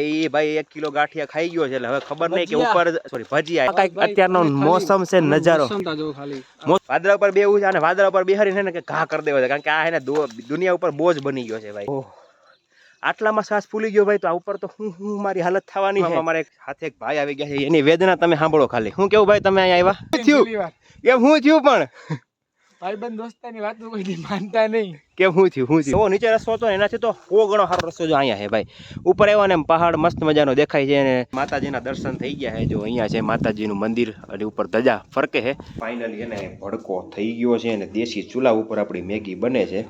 એ ભાઈ એક કિલો ગાંઠિયા ખાઈ ગયો છે એટલે હવે ખબર નહીં કે ઉપર સોરી ભજીયા. કંઈક અત્યારનો મોસમ છે નજારો. વાદળા ઉપર બેવું છે અને વાદળા ઉપર બેહારીને ને કે ઘા કરી દેવો છે. કારણ કે આ એને દુનિયા ઉપર બોજ બની ગયો છે ભાઈ. આટલામાં શ્વાસ ફૂલી ગયો ભાઈ તો આ ઉપર તો હું હું મારી હાલત થવાની છે. અમારે એક હાથે એક ભાઈ આવી ગયા છે. એની વેદના તમે સાંભળો ખાલી. હું કેવું ભાઈ તમે અહીંયા આવ્યા? થયું? એમ હું થયું પણ? ભાઈબંધ દોસ્તાની વાતો કોઈ દી માનતા નહીં. કેમ હું થયું હું થયું? નીચે રસ્તો હતો એનાથી તો સો ગણો સારો રસ્તો જો અહીંયા છે ભાઈ. ઉપર આવ્યો ને એમ પહાડ મસ્ત મજાનો દેખાય છે અને માતાજીના દર્શન થઈ ગયા છે જો અહીંયા છે માતાજીનું મંદિર અને ઉપર ધજા ફરકે છે. ફાઇનલી એને ભડકો થઈ ગયો છે અને દેશી ચૂલા ઉપર આપણી મેગી બને છે.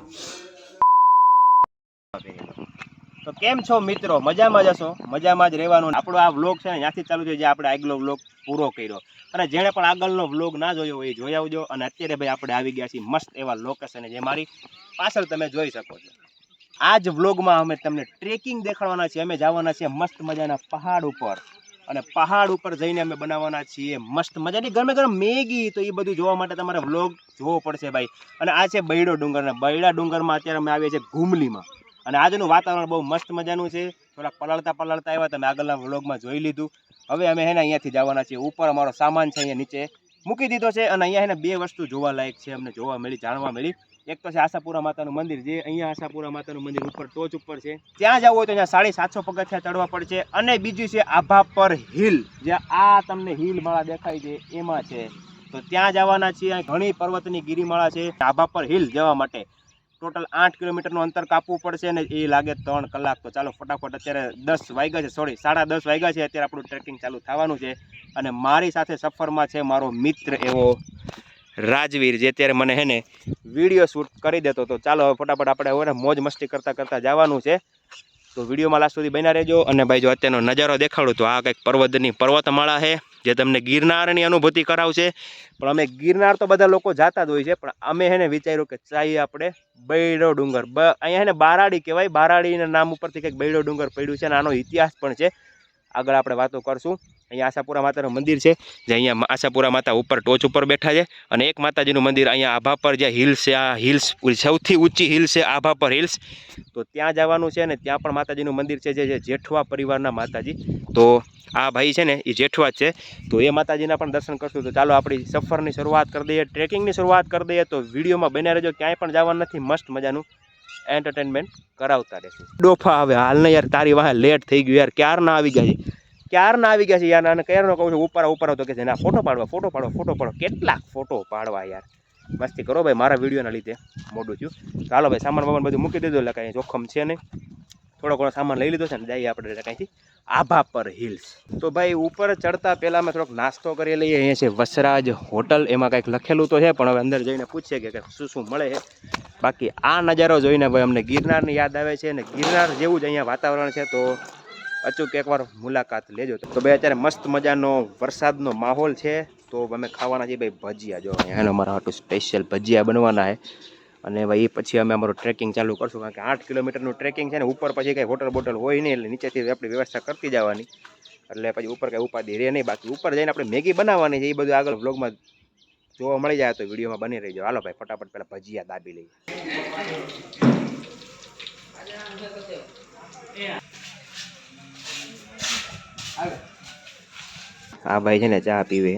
તો કેમ છો મિત્રો? મજામાં જ હશો? મજામાં જ રહેવાનું. આપણો આ વ્લોગ છે ને ત્યાંથી ચાલુ થયો જે આપણે આગલો વ્લોગ પૂરો કર્યો. અને જેણે પણ આગળનો વ્લોગ ના જોયો હોય એ જોઈ આવજો. અને અત્યારે ભાઈ આપણે આવી ગયા છીએ મસ્ત એવા લોકેશન જે મારી પાછળ તમે જોઈ શકો છો. આ જ વ્લોગમાં અમે તમને ટ્રેકિંગ દેખાડવાના છીએ. અમે જવાના છીએ મસ્ત મજાના પહાડ ઉપર. અને પહાડ ઉપર જઈને અમે બનાવવાના છીએ મસ્ત મજાની ગરમે ગરમ મેગી. તો એ બધું જોવા માટે તમારે વ્લોગ જોવો પડશે ભાઈ. અને આ છે બૈડો ડુંગર. અને બૈડા ડુંગરમાં અત્યારે અમે આવીએ છીએ ઘુમલીમાં. અને આજનું વાતાવરણ બહુ મસ્ત મજાનું છે. થોડાક પલળતા પલળતા આવ્યા તમે આગળના વ્લોગમાં જોઈ લીધું. હવે અમે હેને અહીંયાથી જવાના છીએ. ઉપર અમારો સામાન છે અહીંયા નીચે મૂકી દીધો છે અને અહીંયા હેને બે વસ્તુ જોવા લાયક છે અમને જોવા મળી, જાણવા મળી. એક તો છે આશાપુરા માતાનું મંદિર. જે અહીંયા આશાપુરા માતાનું મંદિર ઉપર ટોચ ઉપર છે. ત્યાં જવું હોય તો અહીંયા સાડી સાતસો પગથિયા ચડવા પડશે અને બીજું છે આભા પર હિલ. જે આ તમને હિલ માળા દેખાય છે એમાં છે. તો ત્યાં જવાના છીએ. ઘણી પર્વતની ગિરિમાળા છે. આભા હિલ જવા માટે. ટોટલ આઠ કિલોમીટરનું અંતર કાપવું પડશે ને એ લાગે ત્રણ કલાક. તો ચાલો ફટાફટ અત્યારે દસ વાગ્યા છે સોરી સાડા દસ વાગ્યા છે, અત્યારે આપણું ટ્રેકિંગ ચાલુ થવાનું છે. અને મારી સાથે સફરમાં છે મારો મિત્ર એવો રાજવીર, જે અત્યારે મને હે ને વીડિયો શૂટ કરી દેતો તો ચાલો હવે ફટાફટ આપણે હવે મોજ મસ્તી કરતાં કરતાં જવાનું છે. તો વિડીયોમાં લાસ્ટ સુધી બન્યા રહેજો. અને ભાઈ, જો અત્યારનો નજારો દેખાડું, તો આ કંઈક પર્વતની પર્વતમાળા છે, જે તમને ગિરનારની અનુભૂતિ કરાવશે. પણ અમે ગિરનાર તો બધા લોકો જાતા જ હોય છે, પણ અમે એને વિચાર્યું કે ચાહીએ આપણે બૈડો ડુંગર. અહીંયા એને બારાડી કહેવાય. બારાડીના નામ ઉપરથી કંઈક બૈડો ડુંગર પડ્યું છે, અને આનો ઇતિહાસ પણ છે. આગળ આપણે વાતો કરશું. અહીંયા આશાપુરા માતાનું મંદિર છે, જે અહીંયા આશાપુરા માતા ઉપર ટોચ ઉપર બેઠા છે અને એક માતાજીનું મંદિર અહીંયા આભા પર જે હિલ્સ છે, આ હિલ્સ સૌથી ઊંચી હિલ છે, આભા પર હિલ્સ. તો ત્યાં જવાનું છે ને ત્યાં પણ માતાજીનું મંદિર છે, જે જેઠવા પરિવારના માતાજી. તો આ ભાઈ છે ને, એ જેઠવા છે. તો એ માતાજીના પણ દર્શન કરશું. તો ચાલો આપણી સફરની શરૂઆત કરી દઈએ, ટ્રેકિંગની શરૂઆત કરી દઈએ. તો વિડીયોમાં બન્યા રહેજો, ક્યાંય પણ જવાનું નથી, મસ્ત મજાનું. એન્ટરટેનમેન્ટ કરાવતા રહેશું. ડોફા હવે હાલને યાર તારી વાહે લેટ થઈ ગયું યાર, ક્યારના આવી ગયા છે? ક્યારના આવી ગયા છે યાર? અને ક્યારનો કહું છું, ઉપર ઉપર તો કે છે, ના, ફોટો પાડવા ફોટો પાડવા, ફોટો પાડો કેટલાક ફોટો પાડવા યાર. મસ્તી કરો ભાઈ, મારા વિડીયોના લીધે મોડું થયું. ચાલો ભાઈ, સામાન બામાન બધું મૂકી દીધું, એટલે કાંઈ જોખમ છે નહીં. થોડો ઘણો સામાન લઈ લીધો છે ને, જઈએ આપણે કાંઈથી. આભા પર હિલ્સ. તો ભાઈ, ઉપર ચડતા પહેલાં અમે થોડોક નાસ્તો કરી લઈએ. અહીંયા છે વસરાજ હોટલ, એમાં કાંઈક લખેલું તો છે, પણ હવે અંદર જઈને પૂછીએ કે શું શું મળે છે. બાકી આ નજારો જોઈને ભાઈ અમને ગિરનારની યાદ આવે છે અને ગિરનાર જેવું જ અહીંયા વાતાવરણ છે તો અચૂક એકવાર મુલાકાત લેજો. તો ભાઈ અત્યારે મસ્ત મજાનો વરસાદનો માહોલ છે તો અમે ખાવાના છીએ ભાઈ ભજીયા. જો અહીંયા એનો અમારા હાટું સ્પેશિયલ ભજીયા બનવાના છે. અને ભાઈ એ પછી અમે અમારું ટ્રેકિંગ ચાલુ કરશું કારણ કે આઠ કિલોમીટરનું ટ્રેકિંગ છે ને ઉપર પછી કંઈ હોટલ બોટલ હોય નહીં એટલે નીચેથી આપણી વ્યવસ્થા કરતી જવાની. એટલે પછી ઉપર કંઈ ઉપાધિ રહે નહીં. બાકી ઉપર જઈને આપણે મેગી બનાવવાની છે એ બધું આગળ વ્લોગમાં જોવા મળી જાય તો વિડીયોમાં બની રહીજો. હાલો ભાઈ, ફટાફટ પહેલાં ભજીયા દાબી લઈએ. આ ભાઈ છે ને ચા પીવે.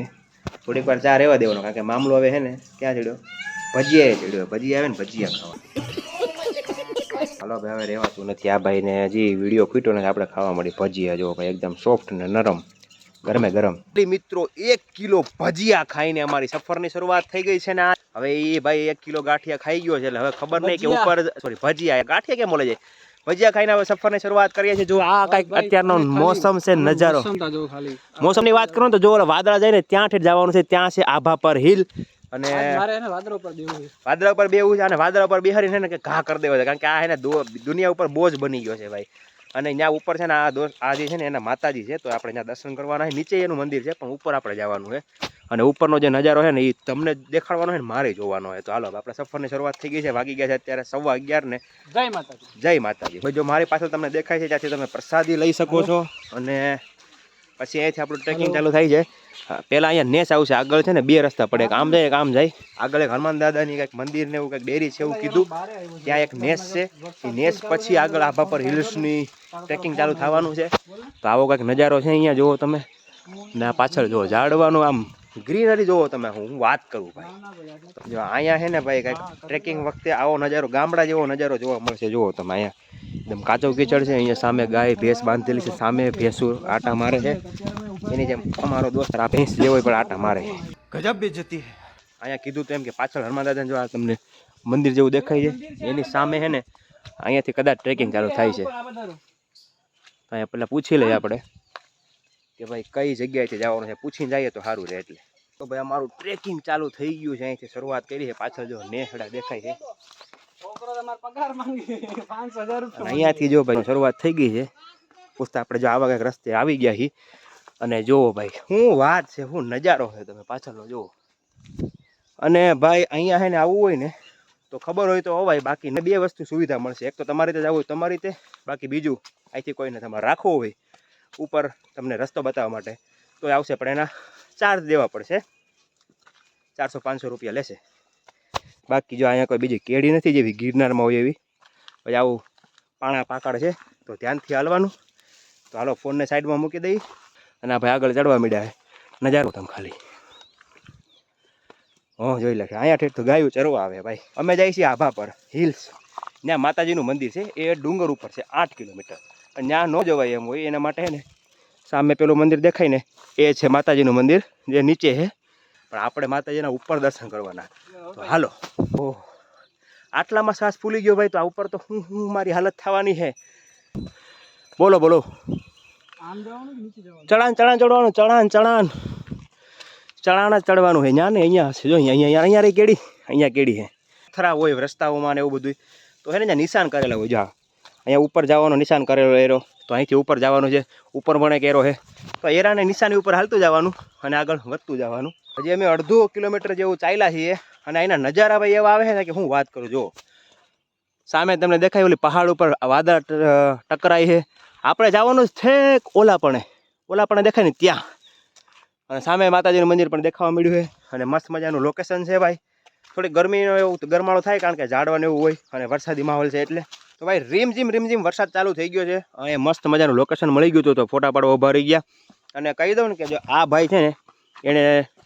થોડીક વાર ચા રહેવા દેવાનો, કારણ કે મામલો હવે છે ને ક્યાં ચડ્યો ભજીયા ચડ્યો ભજીયા આવે ને ભજીયા ખાવા હાલો ભાઈ, હવે રહેવાતું નથી. આ ભાઈને હજી વીડિયો ખૂટ્યો નથી. આપણે ખાવા મળી. ભજીયા જો ભાઈ, એકદમ સોફ્ટ ને નરમ. ગરમે ગરમ. મિત્રો એક કિલો ભજીયા ખાઈને અમારી સફરની શરૂઆત થઈ ગઈ છે ને હવે એ ભાઈ એક કિલો ગાંઠિયા ખાઈ ગયો છે એટલે હવે ખબર નહીં કે ઉપર સોરી ભજીયા. ગાંઠિયા કેમ બોલે છે? ભજીયા ખાઈને હવે સફરની શરૂઆત કરીએ છીએ. જો આ કંઈક અત્યારનો મોસમ છે નજારો. મોસમની મોસમની વાત કરું તો જો વાદળા જાય ને ત્યાં ઠેઠ જવાનું છે ત્યાં છે આભા પર હિલ. અને વાદળો પર વાદળા ઉપર બેવું છે અને વાદળા ઉપર બેહારીને ને ઘા કરી દેવો છે કારણ કે આ દો- દુનિયા ઉપર બોજ બની ગયો છે ભાઈ. અને ત્યાં ઉપર છે ને આ દોસ્ત આ જે છે ને એના માતાજી છે તો આપણે ત્યાં દર્શન કરવાના છે. નીચે એનું મંદિર છે પણ ઉપર આપણે જવાનું છે. અને ઉપરનો જે નજારો છે ને એ તમને દેખાડવાનો છે ને મારે જોવાનો છે. તો હાલો આપણે સફરની શરૂઆત થઈ ગઈ છે વાગી ગયા છે અત્યારે સવા અગિયાર ને જય માતાજી. જય માતાજી. ભાઈ જો મારી પાછળ તમને દેખાય છે ત્યાંથી તમે પ્રસાદી લઈ શકો છો. અને પછી અહીંયાથી આપણું ટ્રેકિંગ ચાલુ થાય છે પહેલાં અહીંયા નેસ આવશે આગળ છે ને બે રસ્તા પડે. એક આમ જાય એક આમ જાય. આગળ એક હનુમાન દાદાની કંઈક મંદિર ને એવું કંઈક ડેરી છે એવું કીધું. ત્યાં એક નેસ છે. એ નેસ પછી આગળ આભા પર હિલ્સની ટ્રેકિંગ ચાલુ થવાનું છે. તો આવો કંઈક નજારો છે અહીંયા જુઓ તમે. ને આ પાછળ જુઓ ઝાડવાનું આમ ગ્રીનરી જુઓ તમે. હું વાત કરું ભાઈ. જો અહીંયા છે ને ભાઈ કંઈક ટ્રેકિંગ વખતે આવો નજારો ગામડા જેવો નજારો જોવા મળશે જુઓ તમે અહીંયા. એકદમ કાચો કીચડ છે અહીંયા સામે ગાય ભેંસ બાંધેલી છે સામે ભેંસુ આટા મારે છે. એની જેમ અમારો દોસ્ત આ ભેંસ લેવો પણ આટા મારે. ગજબ બેજતી અહીંયા કીધું તો એમ કે પાછળ હનુમાન દાદાને જો આ તમને મંદિર જેવું દેખાય છે એની સામે છે ને અહીંયાથી કદાચ ટ્રેકિંગ ચાલુ થાય છે. અહીંયા પહેલાં પૂછી લઈએ આપણે કે ભાઈ કઈ જગ્યાએથી જવાનું છે પૂછીને જઈએ તો સારું રહે એટલે. તો ભાઈ અમારું ટ્રેકિંગ ચાલુ થઈ ગયું છે અહીંથી શરૂઆત કરી છે પાછળ જો નેસડા દેખાય છે. અહીંયાથી જો ભાઈ, શરૂઆત થઈ ગઈ છે. પૂછતા આપણે જો આવા કંઈક રસ્તે આવી ગયા છીએ. અને જુઓ ભાઈ, શું વાત છે, શું નજારો છે તમે પાછળનો, જુઓ. અને ભાઈ, અહીંયા છે ને આવવું હોય ને, તો ખબર હોય તો અવાય બાકી બે વસ્તુ સુવિધા મળશે. એક તો તમારી રીતે જવું તમારી રીતે. બાકી બીજું, અહીંથી કોઈને તમારે રાખવો હોય, ઉપર તમને રસ્તો બતાવવા માટે. તો આવશે, પણ એના ચાર્જ દેવા પડશે. ચારસો પાંચસો રૂપિયા લેશે. બાકી જો અહીંયા કોઈ બીજી કેડી નથી જેવી ગિરનારમાં હોય એવી, પછી આવું પાણા પાકડ છે, તો ધ્યાનથી હાલવાનું. તો હાલો ફોનને સાઈડમાં મૂકી દઈ અને આ ભાઈ આગળ ચડવા મીડ્યા નજારો તમે ખાલી. હં, જોઈ લખે અહીંયા ઠેઠ તો ગાયું ચરવા આવે ભાઈ. અમે જઈએ છીએ આભા પર, હિલ્સ. ત્યાં માતાજીનું મંદિર છે, એ ડુંગર ઉપર છે, આઠ કિલોમીટર. અને ત્યાં ન જવાય એમ હોય, એના માટે ને, સામે પેલું મંદિર દેખાય ને, એ છે માતાજીનું મંદિર, જે નીચે છે. પણ આપણે માતાજીના ઉપર દર્શન કરવાના. તો હાલો. ઓહ આટલામાં શ્વાસ ફૂલી ગયો ભાઈ તો આ ઉપર તો હું હું મારી હાલત થવાની છે બોલો બોલો. ચણાન ચણાન ચડવાનું ચણાન ચણાન ચણાણ જ ચડવાનું છે ત્યાં ને અહીંયા હશે. જો અહીંયા અહીંયા અહીંયા રહી કેડી. અહીંયા કેડી છે ખરાબ હોય રસ્તાઓમાં ને એવું બધું તો હે ને નિશાન કરેલા હોય. જા. અહીંયા ઉપર જવાનો નિશાન કરેલો એરો. તો અહીંથી ઉપર જવાનું છે. ઉપર પણ એક એરો છે તો એરાને નિશાની ઉપર હાલતું જવાનું અને આગળ વધતું જવાનું. હજી અમે અડધો કિલોમીટર જેવું ચાલ્યા છીએ. અને એના નજારા ભાઈ એવા આવે છે ને કે હું વાત કરું જો સામે તમને દેખાય ઓલી પહાડ ઉપર વાદળ ટકરાય છે. આપણે જવાનું જ છેક ઓલાપણે. ઓલાપણે દેખાય ને ત્યાં. અને સામે માતાજીનું મંદિર પણ દેખાવા મળ્યું છે. અને મસ્ત મજાનું લોકેશન છે ભાઈ. થોડી ગરમીનો એવું ગરમાળો થાય કારણ કે ઝાડવાનું એવું હોય અને વરસાદી માહોલ છે એટલે. તો ભાઈ રીમઝીમ રીમઝીમ વરસાદ ચાલુ થઈ ગયો છે. અને મસ્ત મજાનું લોકેશન મળી ગયું હતું તો ફોટા પાડવા ઊભા રહી ગયા. અને કહી દઉં ને કે જો આ ભાઈ છે ને એણે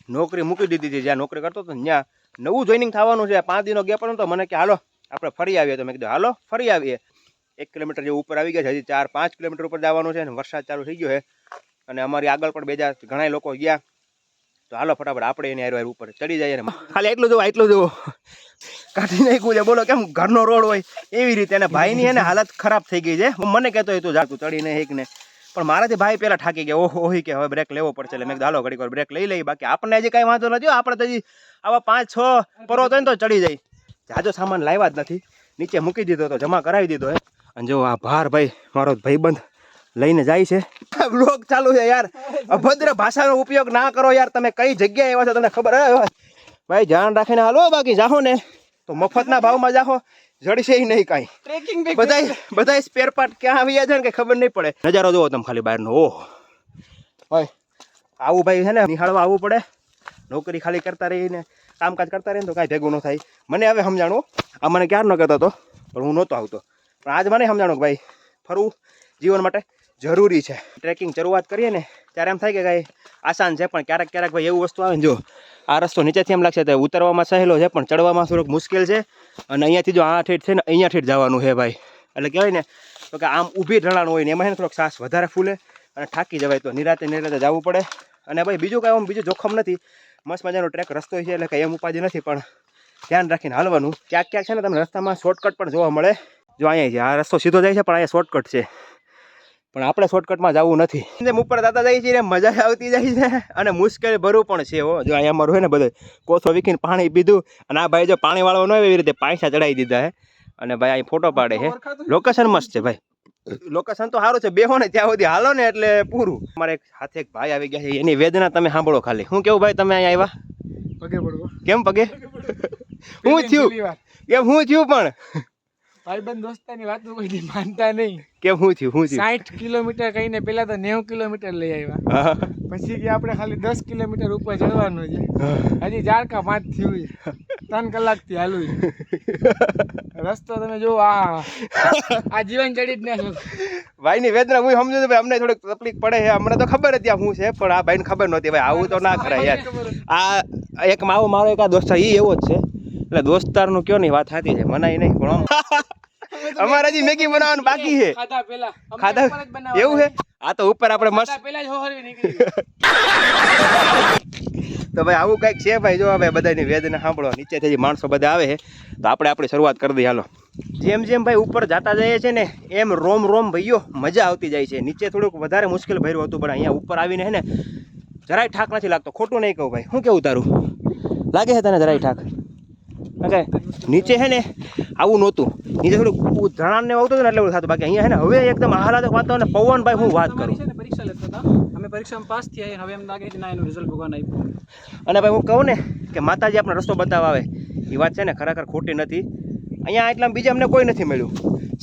નોકરી મૂકી દીધી હતી. જ્યાં નોકરી કરતો હતો ત્યાં નવું જોઈનિંગ થવાનું છે, પાંચ દિનો ગેપ હતો તો મને કે, હાલો, આપણે ફરી આવીએ. તો મેં કીધું, હાલો, ફરી આવીએ. એક કિલોમીટર જેવું ઉપર આવી ગયા છે, હજી ચાર, પાંચ કિલોમીટર ઉપર જવાનું છે અને વરસાદ ચાલુ થઈ ગયો છે. અને અમારી આગળ પણ બે હજાર ઘણા લોકો ગયા. તો હાલો, ફટાફટ આપણે એની હારે ઉપર ચડી જઈએ ખાલી એટલું જોવો એટલું જોવો કાઢી નાખ્યું છે, બોલો, કેમ ઘરનો રોડ હોય? એવી રીતે અને ભાઈની એને હાલત ખરાબ થઈ ગઈ છે. મને કહેતો હોય, તું જા, તું ચડીને એક ને. પણ મારાથી ભાઈ પહેલા થાકી ગયા, ઓહો, ઓહી કે હવે બ્રેક લેવો પડશે. એટલે મેં હાલો, ઘડીક વાર બ્રેક લઈ લઈ બાકી આપણને હજી કાંઈ વાંધો નથી આપણે તો હજી આવા પાંચ છ પરો હોય ને તો ચડી જાય. જાજો સામાન લાવ્યા જ નથી. નીચે મૂકી દીધો તો જમા કરાવી દીધો હે. અને જો આ ભાર ભાઈ મારો ભાઈબંધ લઈને જાય છે. બ્લોગ ચાલુ છે યાર. અભદ્ર ભાષાનો ઉપયોગ ના કરો યાર. તમે કઈ જગ્યાએ એવા છો તમને ખબર હે? ભાઈ ધ્યાન રાખીને હાલો બાકી જાહો ને. તો મફતના ભાવમાં જાહો. જડશે નહીં કાંઈ. ટ્રેકિંગ બધાય બધાય સ્પેર પાર્ટ ક્યાં આવી જાય છે ને કે ખબર નહીં પડે. નજારો જોવો તમે ખાલી બહારનો. ઓહ. હોય આવું ભાઈ છે ને નિહાળવા આવવું પડે. નોકરી ખાલી કરતા રહીને. કામકાજ કરતા રહીને તો કાંઈ ભેગું ન થાય. મને હવે સમજાણું આ મને ક્યાર ન કહેતો હતો પણ હું નહોતો આવતો. પણ આજ મને સમજાણું કે ભાઈ, ફરવું જીવન માટે જરૂરી છે. ટ્રેકિંગ શરૂઆત કરીએ ને, ત્યારે એમ થાય કે કાંઈ આસાન છે, પણ ક્યારેક ક્યારેક ભાઈ એવું વસ્તુ આવે ને જો, આ રસ્તો નીચેથી એમ લાગશે તો ઉતરવામાં સહેલો છે, પણ ચડવામાં થોડોક મુશ્કેલ છે. અને અહીંયાથી જો આ ઠેઠ છે ને અહીંયા ઠેઠ જવાનું છે ભાઈ. એટલે કહેવાય ને, તો કે આમ ઊભી ઢળાણ હોય ને, એમાં છે ને થોડોક શ્વાસ વધારે ફૂલે અને થાકી જવાય તો નિરાતે નિરાતે જવું પડે. અને ભાઈ બીજું કાંઈ આમ બીજું જોખમ નથી. મસ્ત મજાનો ટ્રેક રસ્તો છે એટલે કંઈ એમ ઉપાધિ નથી પણ ધ્યાન રાખીને હાલવાનું. ક્યાંક ક્યાંક છે ને તમને રસ્તામાં શોર્ટકટ પણ જોવા મળે. જો અહીંયા છે આ રસ્તો સીધો જાય છે પણ અહીંયા શોર્ટકટ છે. પણ આપણે શોર્ટકટમાં જવું નથી. જેમ ઉપર દાદા જાય છે મજા આવતી જાય છે. અને મુશ્કેલ ભરવું પણ છે હો. જો અહીંયા અમારું હોય ને બધું કોથો વીખીને પાણી પીધું અને આ ભાઈ જો પાણી વાળો ન હોય એવી રીતે પાંચા ચડાવી દીધા છે. અને ભાઈ અહીં ફોટો પાડે છે. લોકેશન મસ્ત છે ભાઈ. લોકેશન તો સારું છે બેહો ને ત્યાં સુધી હાલો ને એટલે પૂરું. મારે એક હાથે એક ભાઈ આવી ગયા છે એની વેદના તમે સાંભળો ખાલી. હું કેવું ભાઈ તમે અહીંયા આવ્યા? પગે પડવો કેમ પગે? હું થયું? કેમ હું થયું પણ? ભાઈબંધ દોસ્તાની વાત કોઈ માનતા નહીં. કેમ હું થયું હું થયું? સાઠ કિલોમીટર કહીને પેલા તો નેવું કિલોમીટર લઈ આવ્યા. પછી કે આપણે ખાલી દસ કિલોમીટર ઉપર ચડવાનું છે. હજી ઝાડકા પાંચ થયું છે. ત્રણ કલાકથી હાલું છે. રસ્તો તમે જો આ આ જીવન ચડી જ ના ભાઈ ની વેદના હું સમજુ ભાઈ અમને થોડીક તકલીફ પડે છે. અમને તો ખબર હતી હું શું છે પણ આ ભાઈને ખબર નહોતી. ભાઈ આવું તો ના કરાય યાર. આ એક માવો મારો એક આ દોસ્ત એ એવો જ છે. એટલે દોસ્તારનું કયો નહીં વાત સાચી છે મનાય નહીં પણ અમારે હજી મેગી બનાવવાનું બાકી છે. ખાધા પેલા. ખાધા? ઉપર જ બનાવવા એવું છે? આ તો ઉપર આપણે મસ્ત પેલા જ હોહરવી નીકળી તો ભાઈ આવું કંઈક છે ભાઈ જો હવે બધાની વેદના સાંભળો નીચે થઈ માણસો બધા આવે છે. તો આપણે આપણી શરૂઆત કરી દઈએ હાલો. જેમ જેમ ભાઈ ઉપર જતા જઈએ છે ને એમ રોમ રોમ ભાઈઓ મજા આવતી જાય છે. નીચે થોડુંક વધારે મુશ્કેલ ભર્યું હતું પણ અહીંયા ઉપર આવીને હે ને જરાય ઠાક નથી લાગતો. ખોટું નહીં કહું ભાઈ. શું કેવું તારું? લાગે છે તને જરાય ઠાક? ઓકે. નીચે છે ને આવું નહોતું. નીચે થોડું ધણાણ આવતું હતું ને એટલે થતું. બાકી અહીંયા છે ને હવે એકદમ આહલાદક વાતાવરણ પવન ભાઈ હું વાત કરું. છે ને પરીક્ષા લેતા હતા. અમે પરીક્ષામાં પાસ થયા અને હવે એમ લાગે ના એનું રિઝલ્ટ ભગવાન આપ્યું અને ભાઈ હું કહું ને કે માતાજી આપણે રસ્તો બતાવે. આવે એ વાત છે ને ખરેખર ખોટી નથી. અહીંયા એટલા બીજા અમને કોઈ નથી મળ્યું.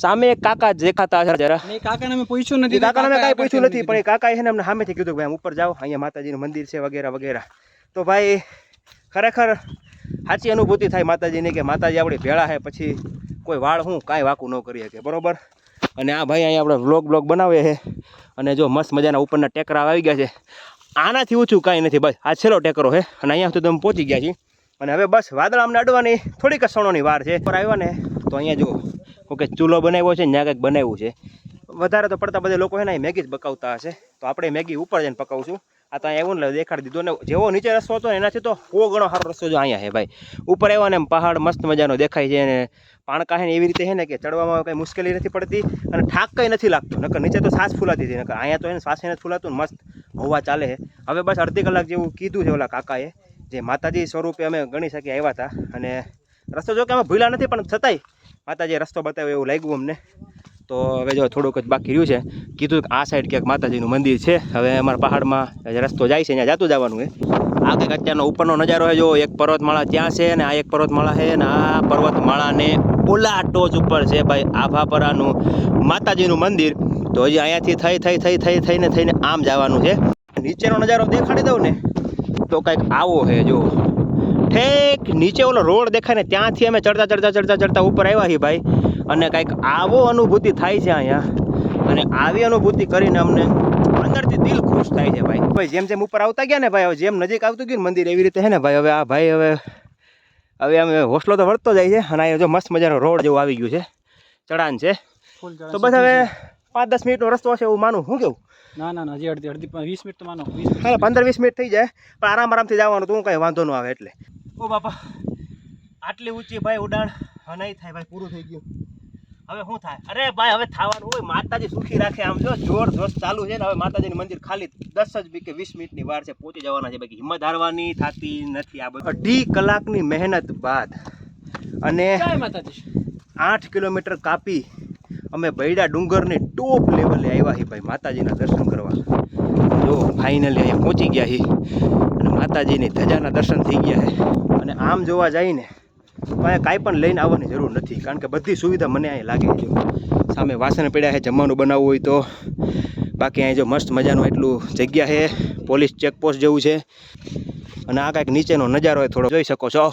સામે એક કાકા દેખાતા હશે જરા. કાકાને અમે પૂછ્યું નથી કાકાને કાંઈ પૂછ્યું નથી પણ એ કાકાએ છે ને અમને સામેથી કીધું કે ભાઈ આમ ઉપર જાઓ અહીંયા માતાજીનું મંદિર છે વગેરે વગેરે. તો ભાઈ ખરેખર સાચી અનુભૂતિ થાય માતાજીની કે માતાજી આપણી ભેળા છે પછી કોઈ વાળ હું કાંઈ વાકું ન કરી શકે, બરાબર? અને આ ભાઈ અહીંયા આપણે વ્લોગ બ્લોગ બનાવે છે, અને જો મસ્ત મજાના ઉપરના ટેકરા આવી ગયા છે. આનાથી ઊંચું કાંઈ નથી બસ આ છેલ્લો ટેકરો છે, અને અહીંયા સુધી અમે પહોંચી ગયા છીએ. અને હવે બસ વાદળ અમને અડવાની થોડીક ક્ષણોની વાર છે. પર આવ્યા ને, તો અહીંયા જુઓ ઓકે ચૂલો બનાવ્યો છે, ને ત્યાં કંઈક બનાવ્યું છે. વધારે તો પડતા બધા લોકો છે ને મેગી જ પકાવતા હશે. તો આપણે મેગી ઉપર જઈને પકાવશું. આ તો અહીંયા એવું ને દેખાડી દીધો ને જેવો નીચે રસ્તો હતો ને એનાથી તો સો ગણો સારો રસ્તો જો અહીંયા છે ભાઈ. ઉપર આવ્યા ને એમ પહાડ મસ્ત મજાનો દેખાય છે અને પાણકા છે ને એવી રીતે છે ને કે ચડવામાં કંઈ મુશ્કેલી નથી પડતી અને ઠાક કંઈ નથી લાગતો. નકર નીચે તો શ્વાસ ફૂલાતી હતી, નકર અહીંયા તો એને શ્વાસ નથી ફૂલાતું મસ્ત હવા ચાલે છે. હવે બસ અડધી કલાક જેવું કીધું છે ઓલા કાકાએ, જે માતાજી સ્વરૂપે અમે ગણી શકીએ આવ્યા હતા. અને રસ્તો જો કે અમે ભૂલ્યા નથી, પણ છતાંય માતાજીએ રસ્તો બતાવ્યો એવું લાગ્યું અમને. તો હવે જો થોડુંક જ બાકી રહ્યું છે. કીધું કે આ સાઈડ ક્યાંક માતાજીનું મંદિર છે. હવે અમારા પહાડમાં રસ્તો જાય છે, ત્યાં જતું જવાનું છે આ કંઈક અત્યારનો ઉપરનો નજારો છે, જો એક પર્વતમાળા ત્યાં છે અને આ એક પર્વતમાળા છે અને આ પર્વતમાળાને ઓલા ટોચ ઉપર છે ભાઈ આભાપરાનું માતાજીનું મંદિર. તો હજી અહીંયાથી થઈ થઈ થઈ થઈ, થઈને થઈને આમ જવાનું છે. નીચેનો નજારો દેખાડી દઉં ને, તો કંઈક આવો છે, જો. ઠેક, નીચે ઓલો રોડ દેખાય ને ત્યાંથી અમે ચડતા ચડતા ચડતા ચડતા ઉપર આવ્યા છીએ ભાઈ. અને કંઈક આવો અનુભૂતિ થાય છે અહીંયા. અને આવી અનુભૂતિ કરીને અમને અંદરથી દિલ ખુશ થાય છે ભાઈ. ભાઈ જેમ જેમ ઉપર આવતા ગયા ને ભાઈ હવે જેમ નજીક આવતું ગયું મંદિર એવી રીતે છે ને ભાઈ હવે આ ભાઈ હવે હવે અમે હોસલો તો વળતો જાય છે અને અહીંયા જો મસ્ત મજાનો રોડ જેવું આવી ગયું છે. ચઢાણ છે. તો બસ હવે પાંચ દસ મિનિટનો રસ્તો હશે એવું માનું. શું કેવું? ના ના ના હજી અડધી અડધી વીસ મિનિટ તો માનો હા પંદર વીસ મિનિટ થઈ જાય. પણ આરામ આરામથી જવાનું તો કંઈ વાંધો ન આવે એટલે. ઓ બાપા આટલી ઊંચી ભાઈ ઉડાણ હા નહીં થાય ભાઈ પૂરું થઈ ગયું. હવે શું થાય? અરે ભાઈ હવે થવાનું હોય. માતાજી સુખી રાખે આમ જો જોર જોશ ચાલુ છે ને હવે માતાજીનું મંદિર ખાલી દસ જ કે વીસ મિનિટની વાર છે પહોંચી જવાના છે. બાકી હિંમત હારવાની થતી નથી આ બધું. અઢી કલાકની મહેનત બાદ અને આઠ કિલોમીટર કાપી અમે બૈડા ડુંગરની ટોપ લેવલે આવ્યા છીએ ભાઈ માતાજીના દર્શન કરવા. જો ફાઇનલી અહીંયા પહોંચી ગયા છીએ અને માતાજીની ધજાના દર્શન થઈ ગયા છે અને આમ જોવા જઈને અહીંયા કાંઈ પણ લઈને આવવાની જરૂર નથી, કારણ કે બધી સુવિધા મને અહીં લાગે છે. સામે વાસણ પડ્યા છે, જમવાનું બનાવવું હોય તો. બાકી અહીં જો મસ્ત મજાનું એટલું જગ્યા છે, પોલીસ ચેકપોસ્ટ જેવું છે. અને આ કાંઈક નીચેનો નજારો હોય થોડો જોઈ શકો છો.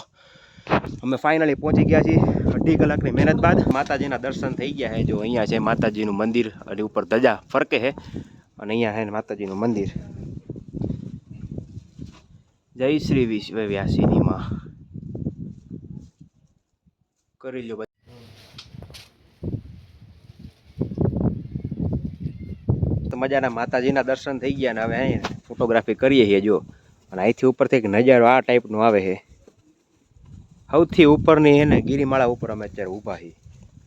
અમે ફાઇનલી પહોંચી ગયા છીએ, અઢી કલાકની મહેનત બાદ માતાજીના દર્શન થઈ ગયા છે. જો અહીંયા છે માતાજીનું મંદિર અને ઉપર ધજા ફરકે છે. અને અહીંયા છે માતાજીનું મંદિર. જય શ્રી વ્યાસીની માં કરી લ્યો તો મજાના માતાજીના દર્શન થઈ ગયા ને હવે અહીં ફોટોગ્રાફી કરીએ છીએ, જો. અને અહીંથી ઉપરથી એક નજારો આ ટાઈપનો આવે છે. સૌથી ઉપરની એને ગિરિમાળા ઉપર અમે અત્યારે ઊભા છીએ.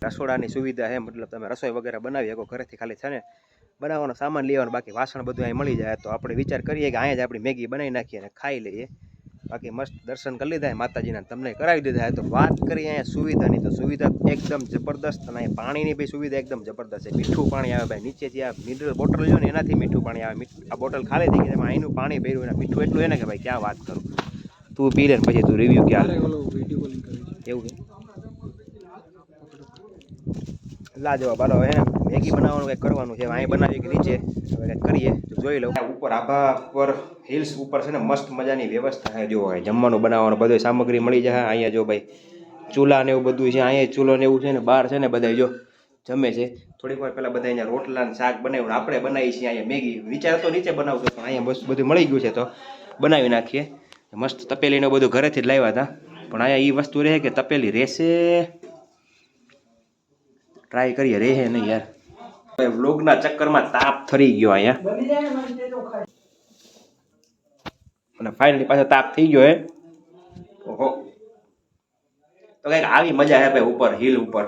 રસોડાની સુવિધા છે, મતલબ તમે રસોઈ વગેરે બનાવી શકો ઘરેથી ખાલી છે ને, બનાવવાનો સામાન લેવાનો, બાકી વાસણ બધું અહીં મળી જાય, તો આપણે વિચાર કરીએ કે અહીંયા જ આપણી મેગી બનાવી નાખીએ અને ખાઈ લઈએ. બાકી મસ્ત દર્શન કરી લીધા માતાજીના તમને કરાવી દીધા તો વાત કરીએ અહીંયા સુવિધાની. તો સુવિધા એકદમ જબરદસ્ત અને અહીંયા પાણીની બી સુવિધા એકદમ જબરદસ્ત છે. મીઠું પાણી આવે ભાઈ નીચેથી આ મિનરલ બોટલ લ્યો ને એનાથી મીઠું પાણી આવે. આ બોટલ ખાલી થઈ ગઈ એમાં અહીંનું પાણી ભર્યું એના મીઠું એટલું એને કે ભાઈ ક્યાં વાત કરું? તું પી લે પછી તું રિવ્યૂ ક્યાં? એવું છે? લાજવાબ. બાલો હે, મેગી બનાવવાનું કંઈક કરવાનું છે અહીં બનાવી નીચે? હવે કંઈક કરીએ, તો જોઈ લઉં. ઉપર આભા પર હિલ્સ ઉપર છે ને, મસ્ત મજાની વ્યવસ્થા છે જો જમવાનું બનાવવાનું, બધું સામગ્રી મળી જાય અહીંયા જો ભાઈ, ચૂલા ને એવું બધું છે, અહીંયા ચૂલો ને એવું છે ને, બહાર છે ને બધા જો જમે છે. થોડીક વાર પહેલાં બધા અહીંયા રોટલા ને શાક બનાવ્યું, આપણે બનાવીએ છીએ અહીંયા મેગી. વિચાર તો નીચે બનાવતો પણ અહીંયા બસ બધું મળી ગયું છે, તો બનાવી નાખીએ. મસ્ત તપેલીને બધું ઘરેથી જ લાવ્યા હતા. પણ અહીંયા એ વસ્તુ રહે કે તપેલી રહેશે ટ્રાય કરીએ, રહે નહીં યાર. વ્લોગના ચક્કરમાં તાપ થરી ગયો અહીંયા. અને ફાઇનલી પાછો તાપ થઈ ગયો હે. ઓહો. તો કંઈક આવી મજા હે ભાઈ ઉપર હિલ ઉપર.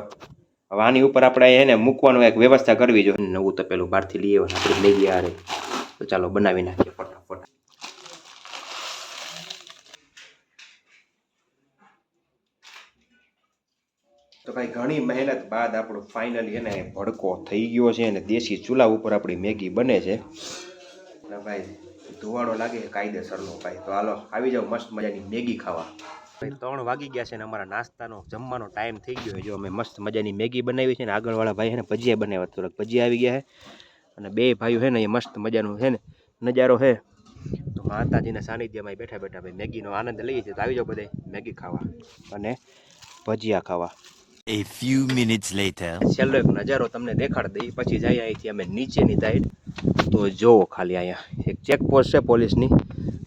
હવે આની ઉપર આપણે એને મૂકવાનું એક વ્યવસ્થા કરવી જોઈએ. નવું તપેલું બહારથી લઈએ આપણે લઈ ગયા તો ચાલો બનાવી નાખીએ ફટાફટ. ભાઈ ઘણી મહેનત બાદ આપણો ફાઇનલી એને ભડકો થઈ ગયો છે અને દેશી ચૂલા ઉપર આપણી મેગી બને છે. ભાઈ ધુવાડો લાગે કાયદેસરનો ભાઈ. તો હાલો, આવી જાઓ મસ્ત મજાની મેગી ખાવા. ત્રણ વાગી ગયા છે ને અમારા નાસ્તાનો જમવાનો ટાઈમ થઈ ગયો છે. જો અમે મસ્ત મજાની મેગી બનાવી છે ને આગળવાળા ભાઈ છે ને ભજીયા બનાવ્યા થોડાક ભજીયા આવી ગયા છે. અને બે ભાઈઓ છે ને એ મસ્ત મજાનું છે ને નજારો છે. તો માતાજીના સાનિધ્યમાં બેઠા બેઠા ભાઈ મેગીનો આનંદ લઈએ છીએ. તો આવી જાઓ બધે મેગી ખાવા અને ભજીયા ખાવા. A few minutes later. છેલ્લો એક નજારો તમને દેખાડ દઈ. પછી જઈએ અહીંથી અમે નીચેની સાઈડ તો જોવો ખાલી અહીંયા એક ચેકપોસ્ટ છે પોલીસની.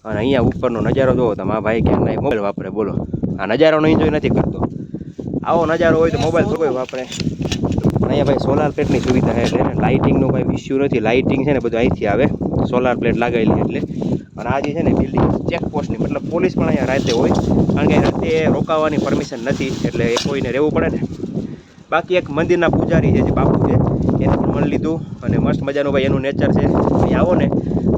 અને અહીંયા ઉપરનો નજારો જોવો તમે. આ ભાઈ ક્યાં નહીં? મોબાઈલ વાપરે, બોલો. આ નજારોનો એન્જોય નથી કરતો. આવો નજારો હોય તો મોબાઈલ શું કોઈ વાપરે? પણ અહીંયા ભાઈ સોલાર પ્લેટની સુવિધા છે. એટલે લાઇટિંગનો કોઈ ઇસ્યુ નથી. લાઇટિંગ છે ને બધું અહીંથી આવે. સોલાર પ્લેટ લગાવેલી એટલે. અને આ છે ને બિલ્ડિંગ ચેકપોસ્ટની મતલબ પોલીસ પણ અહીંયા રાતે હોય કારણ કે રાતે રોકાવાની પરમિશન નથી એટલે એ કોઈને રહેવું પડે ને. બાકી એક મંદિરના પૂજારી છે જે બાપુ છે એને પણ મળી લીધું અને મસ્ત મજાનું ભાઈ એનું નેચર છે. અહીં આવો ને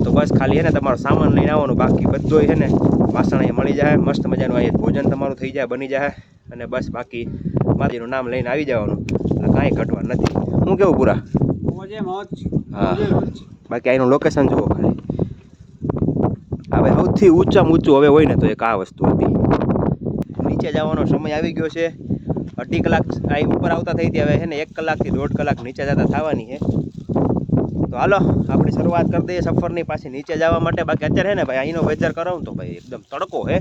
તો બસ ખાલી એને તમારો સામાન લઈને આવવાનું બાકી બધું છે ને વાસણ અહીંયા મળી જાય મસ્ત મજાનું અહીંયા ભોજન તમારું થઈ જાય બની જાય અને બસ બાકી માતાજીનું નામ લઈને આવી જવાનું. એટલે કાંઈ ઘટવા નથી. હું કેવું પૂરા હા બાકી અહીંનું લોકેશન જુઓ ખાલી. હવે સૌથી ઊંચામાં ઊંચું હવે હોય ને તો એક આ વસ્તુ હતી. નીચે જવાનો સમય આવી ગયો છે. અઢી કલાક આ ઉપર આવતા થઈ હતી હવે છે ને એક કલાકથી દોઢ કલાક નીચે જતા થવાની છે. તો હાલો, આપણે શરૂઆત કરી દઈએ સફરની પાછી. નીચે જવા માટે બાકી અત્યારે છે ને ભાઈ અહીંનો વેધર કરાવું તો ભાઈ એકદમ તડકો છે.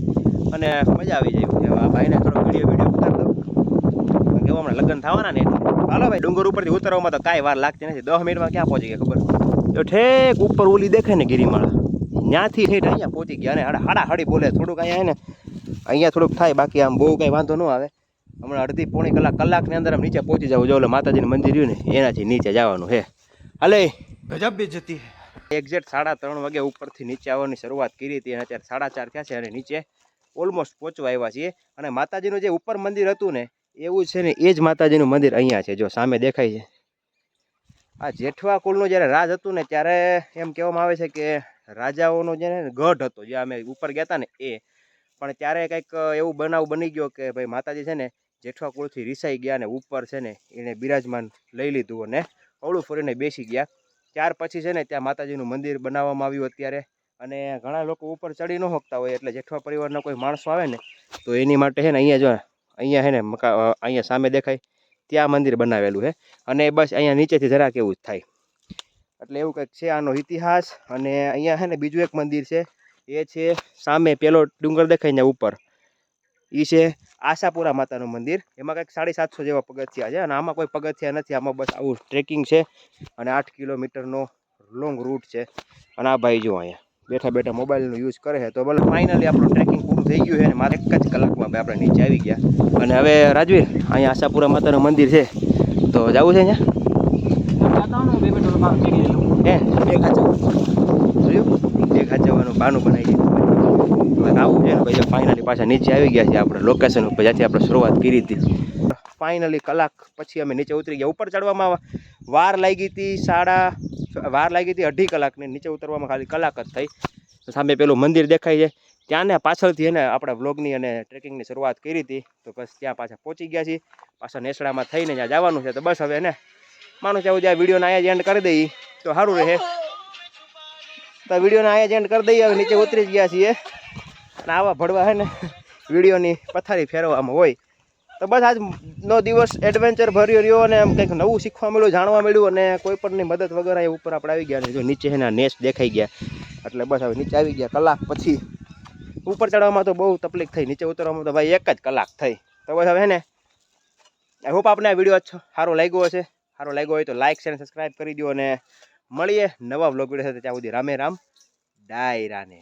અને મજા આવી જાય છે. ભાઈને થોડો વીડિયો વીડિયો ઉતારી દઉં. એવું હમણાં લગ્ન થવાના ને હાલો ભાઈ, ડુંગર ઉપરથી ઉતરવામાં તો કાંઈ વાર લાગતી નથી. દસ મિનિટમાં ક્યાં પહોંચી ગયા ખબર? તો ઠેક ઉપર ઓલી દેખાય ને ગિરિમાળા. ત્યાંથી ઠેઠ અહીંયા પહોંચી ગયા અને હાડા હાડી બોલે. થોડુંક અહીંયા ને અહીંયા થોડુંક થાય બાકી આમ બહુ કાંઈ વાંધો ન આવે. હમણાં અડધી પોણી કલાક કલાકની અંદર આમ નીચે પહોંચી જવું જો માતાજીનું મંદિર રહ્યું ને એનાથી નીચે જવાનું હે. હાલે. ગજબ બી જતી એક્ઝેક્ટ સાડા ત્રણ વાગે ઉપરથી નીચે આવવાની શરૂઆત કરી હતી અને અત્યારે સાડા ચાર થયા છે અને નીચે ઓલમોસ્ટ પહોંચવા આવ્યા છીએ. અને માતાજીનું જે ઉપર મંદિર હતું ને એવું છે ને એ જ માતાજીનું મંદિર અહીંયા છે. જો સામે દેખાય છે. આ જેઠવા કુલનું જ્યારે રાજ હતું ને ત્યારે એમ કહેવામાં આવે છે કે રાજાઓનો જે ને ગઢ હતો, જે અમે ઉપર ગયા હતા ને એ. પણ ત્યારે કંઈક એવું બનાવ બની ગયો કે ભાઈ માતાજી છે ને જેઠવા કુળથી રિસાઈ ગયા ને ઉપર છે ને એને બિરાજમાન લઈ લીધું અને અવળું ફરીને બેસી ગયા. ત્યાર પછી છે ને ત્યાં માતાજીનું મંદિર બનાવવામાં આવ્યું અત્યારે. અને ઘણા લોકો ઉપર ચડી ન શકતા હોય એટલે જેઠવા પરિવારના કોઈ માણસો આવે ને, તો એની માટે છે ને અહીંયા જો, અહીંયા છે ને અહીંયા સામે દેખાય. ત્યાં મંદિર બનાવેલું છે. અને બસ અહીંયા નીચેથી જરાક એવું જ થાય. એટલે એવું કંઈક છે આનો ઇતિહાસ અને અહીંયા છે ને બીજું એક મંદિર છે. એ છે સામે પેલો ડુંગર દેખાય ને ઉપર. એ છે આશાપુરા માતાનું મંદિર. એમાં કંઈક સાડી સાતસો જેવા પગથિયા છે અને આમાં કોઈ પગથિયા નથી. આમાં બસ આવું ટ્રેકિંગ છે અને આઠ કિલોમીટરનો લોંગ રૂટ છે. અને આ ભાઈ જો અહીંયા બેઠા બેઠા મોબાઈલનો યુઝ કરે છે. તો બોલો ફાઇનલી આપણું ટ્રેકિંગ પૂરું થઈ ગયું છે અને મારે એક જ કલાકમાં આપણે નીચે આવી ગયા. અને હવે રાજવીર, અહીંયા આશાપુરા માતાનું મંદિર છે. તો જવું છે અહીંયા? હું બે બાનું બનાવી દીધું. આવું છે ને ફાઇનલી પાછા નીચે આવી ગયા છે આપણે લોકેશન ઉપર આપણે શરૂઆત કરી હતી. ફાઇનલી કલાક પછી અમે નીચે ઉતરી ગયા. ઉપર ચડવામાં વાર લાગી હતી, સાડા વાર લાગી હતી, અઢી કલાકની. નીચે ઉતરવામાં ખાલી કલાક જ થઈ. સામે પેલું મંદિર દેખાય છે. ત્યાં ને પાછળથી એને આપણે વ્લોગની અને ટ્રેકિંગની શરૂઆત કરી હતી. તો બસ ત્યાં પાછા પહોંચી ગયા છીએ. પાછા નેસડામાં થઈને ત્યાં જવાનું છે, તો બસ હવે ને માનું છે આ વિડીયોને અહીંયા એન્ડ કરી દઈએ. તો સારું રહે. તો વિડીયોને અહીંયા જ એન્ડ કરી દઈએ. હવે નીચે ઉતરી જ ગયા છીએ. અને આવા ભડવા હે ને વિડીયોની પથારી ફેરવવામાં હોય. તો બસ આજનો દિવસ એડવેન્ચર ભર્યો રહ્યો અને એમ કંઈક નવું શીખવા મળ્યું, જાણવા મળ્યું અને કોઈ પણની મદદ વગર એ ઉપર આપણે આવી ગયા ને જો નીચે એના નેસ દેખાઈ ગયા. એટલે બસ હવે નીચે આવી ગયા કલાક પછી. ઉપર ચડવામાં તો બહુ તકલીફ થઈ, નીચે ઉતરવામાં તો ભાઈ એક જ કલાક થઈ. તો બસ હવે ને આઈ હોપ આપને આ વીડિયો સારો લાગ્યો હશે. સારો લાગ્યો હોય તો લાઇક શેર સબસ્ક્રાઈબ કરી દો અને મળીએ નવા વ્લોગ વીડિયો સાથે. ત્યાં સુધી રામે રામ, ડાયરાને.